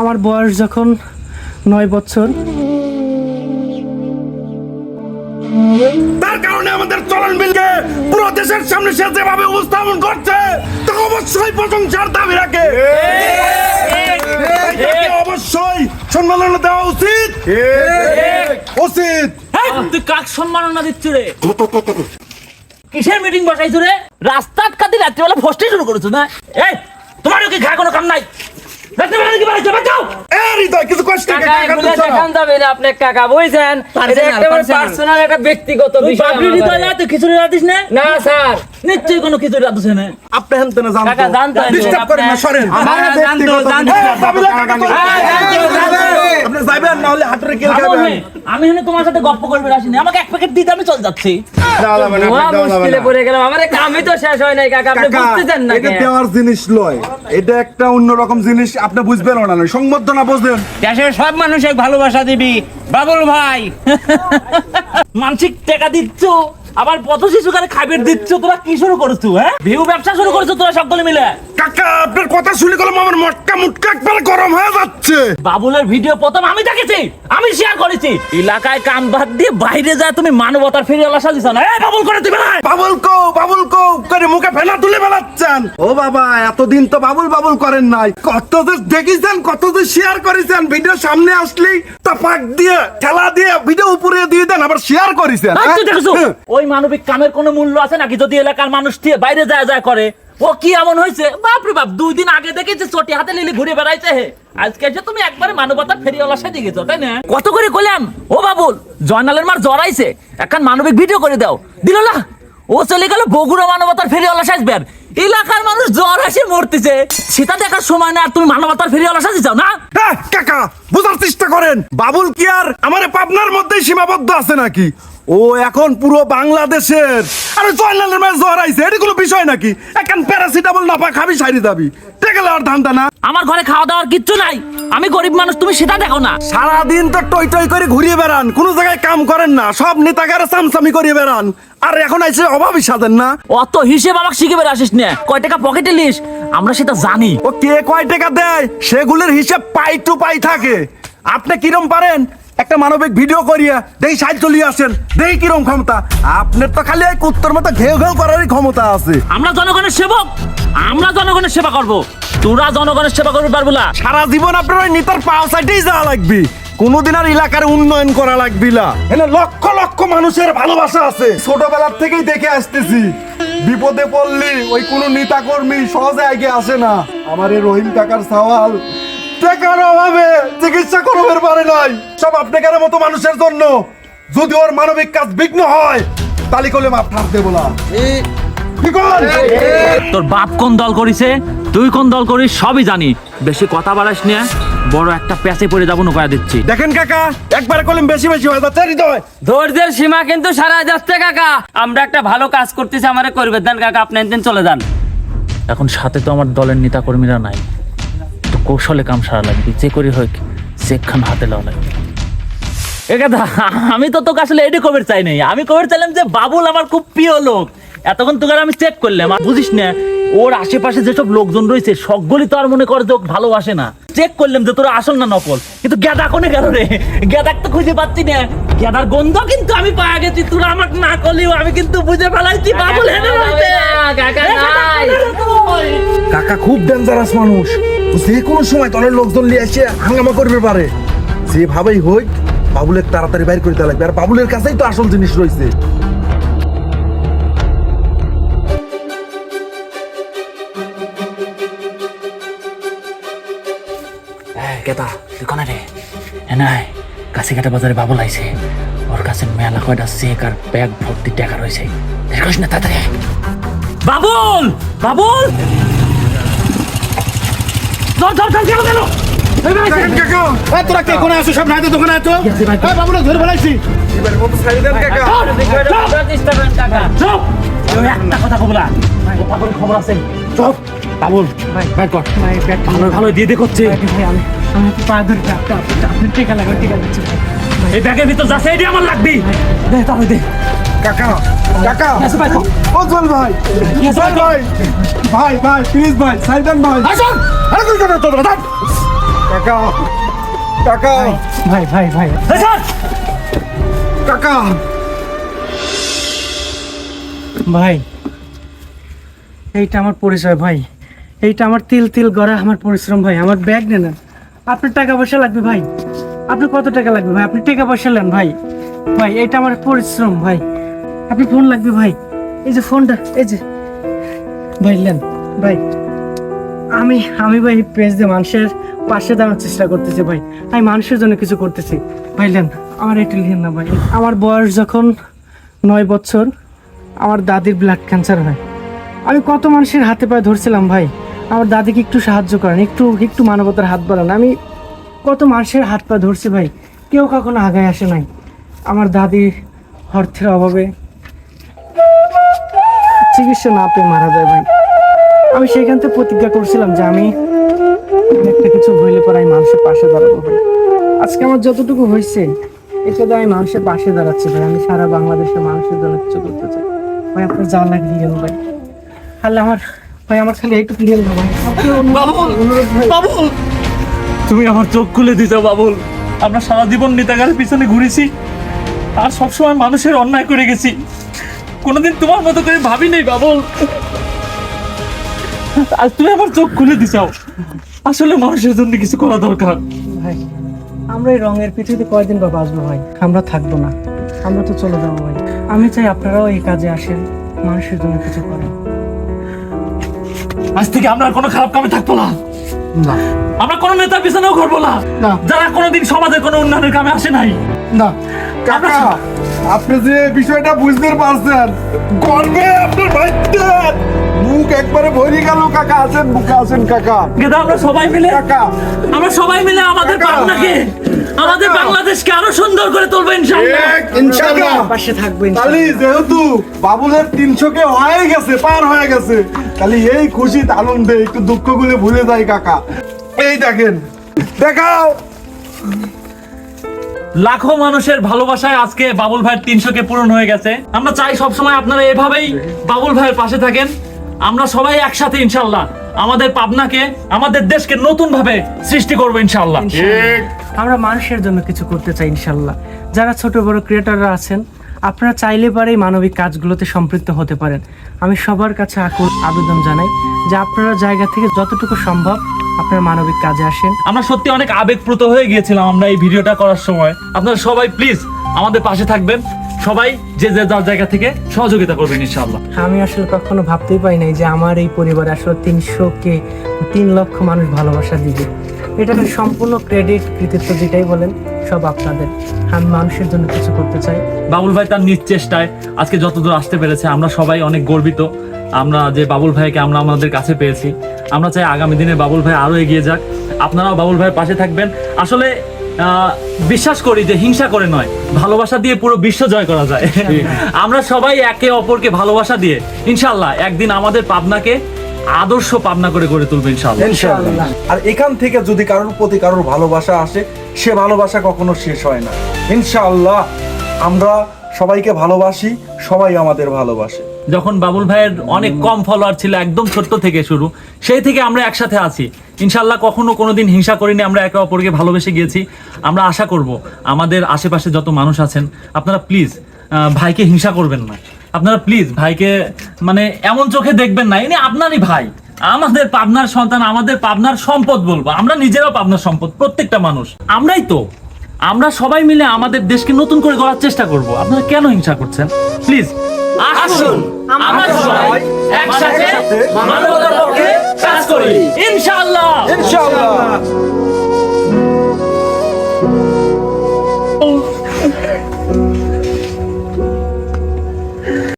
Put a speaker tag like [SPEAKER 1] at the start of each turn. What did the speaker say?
[SPEAKER 1] আমার বয়স যখন নয় বছর।
[SPEAKER 2] তার কারণে আমাদের চলন বিলকে পুরো দেশের সামনে সে যেভাবে উপস্থাপন করছে তা অবশ্যই প্রশংসার দাবি রাখে। অবশ্যই সম্মাননা দেওয়া উচিত। উচিত।
[SPEAKER 3] এই, কাক সম্মাননা দিচ্ছ রে? কিসের মিটিং বসাইছো রে? রাস্তা আটকাতে রাত্রিবেলা ফস্টে শুরু করেছ না? এই তোমারও কি খায় কোনো কাম নাই?
[SPEAKER 4] ব্যক্তিগত।
[SPEAKER 3] না
[SPEAKER 4] স্যার।
[SPEAKER 3] নিশ্চয়ই কোনো না।
[SPEAKER 2] আপনি হেনতে না জানতো।
[SPEAKER 4] কাকা জানতো
[SPEAKER 2] ডিস্টার্ব করেন না সরেন।
[SPEAKER 4] আমার জানতো, জানতো।
[SPEAKER 2] আপনি যাবেন না হলে কেল
[SPEAKER 3] আমি
[SPEAKER 2] খাবেন।
[SPEAKER 3] আমি এখানে তোমার সাথে গল্প করবে আসিনি। আমাকে এক প্যাকেট দিতে আমি চলে যাচ্ছি।
[SPEAKER 4] মুশকিলে পড়ে গেলাম। আমার কামই তো শেষ হয় নাই কাকা আপনি বুঝতেছেন না
[SPEAKER 2] এটা
[SPEAKER 4] কেন?
[SPEAKER 2] দেওয়ার জিনিস লয়। এটা একটা অন্যরকম জিনিস আপনি বুঝবেন না সংবর্ধনা বুঝবেন।
[SPEAKER 5] দেশের সব মানুষ ভালোবাসা দিবি বাবুল ভাই।
[SPEAKER 3] মানসিক টাকা দিচ্ছ? আবার পথ শিশুকারে খাবার দিচ্ছ তোরা কি শুরু করছ হ্যাঁ? ভিউ ব্যবসা শুরু করছ তোরা সকলে মিলে।
[SPEAKER 2] কাকা আপনার কথা শুনে গেলাম আমার মটকা মুটকা একবার গরম হয়ে যাচ্ছে।
[SPEAKER 3] বাবুলের ভিডিও প্রথম আমি দেখেছি আমি শেয়ার করেছি। এলাকায় কাম বাদ দিয়ে বাইরে যা তুমি মানবতার ফেরিওয়ালা দিছ না। এ বাবুল করে দিবে না।
[SPEAKER 2] বাবুল কো বাবুল করে মুখে ফেনা তুলে বেড়াচ্ছেন ও বাবা এতদিন তো বাবুল বাবুল করেন নাই। কত যে দেখেছেন কত যে শেয়ার করেছেন। ভিডিও সামনে আসলেই তা পাক দিয়ে ঠেলা দিয়ে ভিডিও উপরে দিয়ে দেন আবার শেয়ার করেছেন হ্যাঁ?
[SPEAKER 3] ওই মানবিক কামের কোনো মূল্য আছে নাকি? যদি এলাকার মানুষ দিয়ে বাইরে যায় যায় করে ও কি এমন হয়েছে? বাপরে বাপ দুই দিন আগে দেখেছি চটি হাতে লিলি ঘুরে বেড়াইছে হে। আজকে এসে তুমি একবারে মানবতার ফেরিওয়ালা সাজে গেছো তাই না? কত করে কইলাম? ও বাবুল জয়নালের মার জ্বর আইছে। একখান মানবিক ভিডিও করে দাও। দিল না। ও চলে গেল বগুড়া মানবতার ফেরিওয়ালা ব্যাগ এলাকার মানুষ জ্বর আসে মরতেছে। সেটা দেখার সময় না তুমি মানবতার ফেরিওয়ালা সাজি যাও না?
[SPEAKER 2] হ্যাঁ, কাকা বোঝার চেষ্টা করেন। বাবুল কি আর আমার পাবনার মধ্যেই সীমাবদ্ধ আছে নাকি? ও এখন পুরো বাংলাদেশের আরে জয়লালের জ্বর আইছে এটা কোনো বিষয় নাকি? এখন প্যারাসিটামল না পা খাবি সারি দাবি। আর ধান্দা না।
[SPEAKER 3] আমার ঘরে খাওয়া দাওয়ার কিচ্ছু নাই। আমি গরিব মানুষ তুমি সেটা দেখো না।
[SPEAKER 2] সারাদিন তো টই টই করে ঘুরিয়ে বেড়ান। কোনো জায়গায় কাম করেন না। সব নেতাগারে চামচামি করিয়ে বেড়ান। আর এখন আইসে অভাবই সাধেন না।
[SPEAKER 3] অত হিসেব আমাকে শিখে বেড়ে আসিস না। কয় টাকা পকেটে লিস আমরা সেটা জানি।
[SPEAKER 2] ও কে কয় টাকা দেয়? সেগুলোর হিসেব পাই টু পাই থাকে। আপনি কিরম পারেন? একটা মানবিক ভিডিও করিয়া দেখি সাইড চলিয়ে আসেন। দেখি কিরম ক্ষমতা? আপনার তো খালি এক উত্তর মতো ঘেউ ঘেউ করারই ক্ষমতা আছে।
[SPEAKER 3] আমরা জনগণের সেবক। আমরা জনগণের সেবা করব। তোরা জনগণের সেবা করবি পারব না
[SPEAKER 2] সারা জীবন আপনার ওই নেতার পাও সাইডেই যাওয়া লাগবে। কোনোদিন আর এলাকার উন্নয়ন করা লাগবে না। এখানে লক্ষ লক্ষ মানুষের ভালোবাসা আছে। ছোটবেলার থেকেই দেখে আসতেছি। বিপদে পড়লি ওই কোনো নেতা কর্মী সহজে আগে আসে না। আমার এই রহিম কাকার সওয়াল। টাকার অভাবে চিকিৎসা করবের পারে নাই। সব আপনাদের মতো মানুষের জন্য। যদি ওর মানবিক কাজ বিঘ্ন হয় তালি করলে মাপ ঠাক দেবো না।
[SPEAKER 3] তোর বাপ কোন দল করিছে তুই কোন দল করিস সবই জানি। বেশি কথা বাড়াস নিয়ে বড় একটা প্যাচে পড়ে যাব নৌকা দিচ্ছি।
[SPEAKER 2] দেখেন কাকা একবার করলেন বেশি বেশি হয়ে যাচ্ছে হৃদয়।
[SPEAKER 4] ধৈর্যের সীমা কিন্তু সারা যাচ্ছে কাকা। আমরা একটা ভালো কাজ করতেছি আমারে করবে দেন কাকা। আপনি একদিন চলে যান।
[SPEAKER 3] এখন সাথে তো আমার দলের নেতা কর্মীরা নাই। কৌশলে কাম সারা লাগবে যে করি হোক চেক খান হাতে লওয়া লাগবে এ কথা আমি তো তোকে আসলে এডি কবির চাই নাই। আমি কবির চাইলাম যে বাবুল আমার খুব প্রিয় লোক। এতক্ষণ তোকে আর আমি চেক করলাম আর বুঝিস না ওর আশেপাশে যেসব লোকজন রয়েছে সকগুলি তো আর মনে করে যে ওকে ভালোবাসে না। চেক করলাম যে তোরা আসল না নকল। কিন্তু গেদা কোনে গেল রে? গেদাক তো খুঁজে পাচ্ছি না। গেদার গন্ধ কিন্তু আমি পাওয়া গেছি তোরা আমাকে না করলেও আমি কিন্তু বুঝে ফেলাইছি বাবুল হেনে রয়েছে।
[SPEAKER 4] কাকা
[SPEAKER 2] খুব ডেঞ্জারাস মানুষ। যে কোনো সময় দলের লোকজন নিয়ে এসে হাঙ্গামা করবে পারে। যেভাবেই হোক, বাবুলের তাড়াতাড়ি বাইর করে দেওয়া লাগবে। আর বাবুলের কাছেই তো আসল জিনিস রয়েছে।
[SPEAKER 3] কেতা তুই রে? নাই, কাছিঘাটা বাজারে বাবুল আইছে। ওর কাছে মেলা কয়টা চেক আর ব্যাগ ভর্তি টাকা রয়েছে। দেখিস না, তাড়াতাড়ি বাবুল! বাবুল ধর ধর ধর গেল গেল
[SPEAKER 2] তোরা কে কোনে আসো সব নাইতে দোকানে আছো বাবুলে ধরে ফেলাইছি।
[SPEAKER 4] কাকা।
[SPEAKER 3] চুপ ওই একটা কথা কবলা খবর আছে। চুপ বাবুল ব্যাগ কর। ভালো ভালো দিয়ে দে করছে। এই ব্যাগের ভিতর যাচ্ছে এটি আমার লাগবে। দে তাহলে দে।
[SPEAKER 2] কাকা কাকা ওজল ভাই ওজল ভাই। ভাই ভাই প্লিজ ভাই সাইদান ভাই। আরে তুই কেন তো দাদা কাকা কাকা
[SPEAKER 1] ভাই ভাই ভাই
[SPEAKER 2] কাকা
[SPEAKER 1] ভাই এইটা আমার পরিচয় ভাই। এইটা আমার তিল তিল গড়া আমার পরিশ্রম ভাই। আমার ব্যাগ নেন। আপনার টাকা পয়সা লাগবে ভাই। আপনার কত টাকা লাগবে ভাই? আপনি টাকা পয়সা নেন ভাই। ভাই এইটা আমার পরিশ্রম ভাই। আপনি ফোন লাগবে ভাই। এই যে ফোনটা এই যে। ভাই নেন। ভাই আমি আমি ভাই পেজ দিয়ে মানুষের পাশে দাঁড়ানোর চেষ্টা করতেছি ভাই। আমি মানুষের জন্য কিছু করতেছি। ভাই নেন আমার একটু লিখেন না ভাই। আমার বয়স যখন নয় বছর আমার দাদির ব্লাড ক্যান্সার হয়। আমি কত মানুষের হাতে পায়ে ধরছিলাম ভাই। আমার দাদিকে একটু সাহায্য করেন একটু একটু মানবতার হাত বাড়ান। আমি কত মানুষের হাত পা ধরছি ভাই। কেউ কখনো আগায় আসে নাই। আমার দাদি অর্থের অভাবে চিকিৎসা না পেয়ে মারা যায় ভাই। আমি সেখান থেকে প্রতিজ্ঞা করছিলাম যে আমি একটা কিছু হইলে পরে আমি মানুষের পাশে দাঁড়াবো ভাই। আজকে আমার যতটুকু হয়েছে এটা আমি মানুষের পাশে দাঁড়াচ্ছি ভাই। আমি সারা বাংলাদেশের মানুষের জন্য কিছু করতে চাই। ভাই, আপনার যা লাগে দিলেন ভাই। তাহলে আমার, ভাই, আমার খালি একটু দিলেন না ভাই। ভাই
[SPEAKER 3] বাবুল। তুমি আমার চোখ খুলে দিতে বাবুল। আমরা সারা জীবন নেতাগারের পিছনে ঘুরেছি। আর সবসময় মানুষের অন্যায় করে গেছি। কোনোদিন তোমার মতো করে ভাবি নেই বাবুল আর তুমি আমার চোখ খুলে দিছাও আসলে মানুষের জন্য কিছু করা দরকার।
[SPEAKER 1] ভাই আমরা এই রঙের পৃথিবীতে কয়দিন বা বাঁচবো ভাই? আমরা থাকব না। আমরা তো চলে যাব ভাই। আমি চাই আপনারাও এই কাজে আসেন মানুষের জন্য কিছু করেন।
[SPEAKER 3] আজ থেকে আমরা আর কোনো খারাপ কামে থাকব না। আমরা কোনো নেতার পিছনেও করব না।
[SPEAKER 2] না।
[SPEAKER 3] যারা কোনোদিন সমাজে কোনো উন্নয়নের কামে আসে নাই।
[SPEAKER 2] না। কাকা আপনি যে বিষয়টা বুঝতে পারছেন গর্বে আপনার ভাইটার মুখ একবারে ভরে গেল কাকা আছেন বুকে আছেন কাকা।
[SPEAKER 3] কিন্তু আমরা সবাই মিলে
[SPEAKER 2] কাকা।
[SPEAKER 3] আমরা সবাই মিলে আমাদের। পাবনাকে আমাদের বাংলাদেশকে আরও সুন্দর করে তুলবো ইনশাআল্লাহ।
[SPEAKER 2] ইনশাআল্লাহ।
[SPEAKER 1] পাশে থাকব
[SPEAKER 2] তাহলে যেহেতু বাবুলের তিনশো কে হয়ে গেছে পার হয়ে গেছে তাহলে এই খুশি আনন্দে একটু দুঃখগুলো ভুলে যায় কাকা। এই দেখেন দেখাও।
[SPEAKER 3] লাখো মানুষের ভালোবাসায় আজকে বাবুল ভাইয়ের তিনশো কে পূরণ হয়ে গেছে। আমরা চাই সবসময় আপনারা এভাবেই বাবুল ভাইয়ের পাশে থাকেন। আমরা সবাই একসাথে ইনশাল্লাহ আমাদের পাবনাকে আমাদের দেশকে নতুন ভাবে সৃষ্টি করব ইনশাল্লাহ
[SPEAKER 1] আমরা মানুষের জন্য কিছু করতে চাই ইনশাল্লাহ যারা ছোট বড় ক্রিয়েটাররা আছেন আপনারা চাইলে পারেই মানবিক কাজগুলোতে সম্পৃক্ত হতে পারেন। আমি সবার কাছে আকুল আবেদন জানাই যে আপনারা জায়গা থেকে যতটুকু সম্ভব আপনারা মানবিক কাজে আসেন।
[SPEAKER 3] আমরা সত্যি অনেক আবেগপ্রুত হয়ে গিয়েছিলাম আমরা এই ভিডিওটা করার সময়। আপনারা সবাই প্লিজ আমাদের পাশে থাকবেন। সবাই যে যে যার জায়গা থেকে সহযোগিতা করবেন ইনশাআল্লাহ।
[SPEAKER 1] আমি আসলে কখনো ভাবতেই পাই নাই যে আমার এই পরিবারে আসলে তিনশো কে তিন লক্ষ মানুষ ভালোবাসা দিবে। এটাকে সম্পূর্ণ ক্রেডিট কৃতিত্ব যেটাই বলেন সব আপনাদের। আমি মানুষের জন্য কিছু করতে চাই।
[SPEAKER 3] বাবুল ভাই তার নিজ চেষ্টায় আজকে যতদূর আসতে পেরেছে আমরা সবাই অনেক গর্বিত। আমরা যে বাবুল ভাইকে আমরা আমাদের কাছে পেয়েছি আমরা চাই আগামী দিনে বাবুল ভাই আরও এগিয়ে যাক। আপনারাও বাবুল ভাইয়ের পাশে থাকবেন। আসলে আহ, বিশ্বাস করি যে হিংসা করে নয় ভালোবাসা দিয়ে পুরো বিশ্ব জয় করা যায়। আমরা সবাই একে অপরকে ভালোবাসা দিয়ে ইনশাল্লাহ একদিন আমাদের পাবনাকে আদর্শ পাবনা করে গড়ে তুলবে ইনশাল্লাহ
[SPEAKER 2] আর এখান থেকে যদি কারোর প্রতি কারোর ভালোবাসা আসে সে ভালোবাসা কখনো শেষ হয় না। ইনশাআল্লাহ আমরা সবাইকে ভালোবাসি সবাই আমাদের ভালোবাসে।
[SPEAKER 3] যখন বাবুল ভাইয়ের অনেক কম ফলোয়ার ছিল, একদম ছোট্ট থেকে শুরু, সেই থেকে আমরা একসাথে আছি। ইনশাল্লাহ কখনো কোনোদিন হিংসা করিনি, আমরা একে অপরকে ভালোবেসে গিয়েছি। আমরা আশা করব আমাদের আশেপাশে যত মানুষ আছেন, আপনারা প্লিজ ভাইকে হিংসা করবেন না। আপনারা প্লিজ ভাইকে মানে এমন চোখে দেখবেন না, ইনি আপনারই ভাই। আমাদের পাবনার সন্তান, আমাদের পাবনার সম্পদ বলব। আমরা নিজেরাও পাবনার সম্পদ, প্রত্যেকটা মানুষ। আমরাই তো। আমরা সবাই মিলে আমাদের দেশকে নতুন করে গড়ার চেষ্টা করব। আপনারা কেন হিংসা করছেন? প্লিজ আসুন আমরা সবাই একসাথে মানবতার পক্ষে কাজ করি। ইনশাআল্লাহ।
[SPEAKER 2] ইনশাআল্লাহ।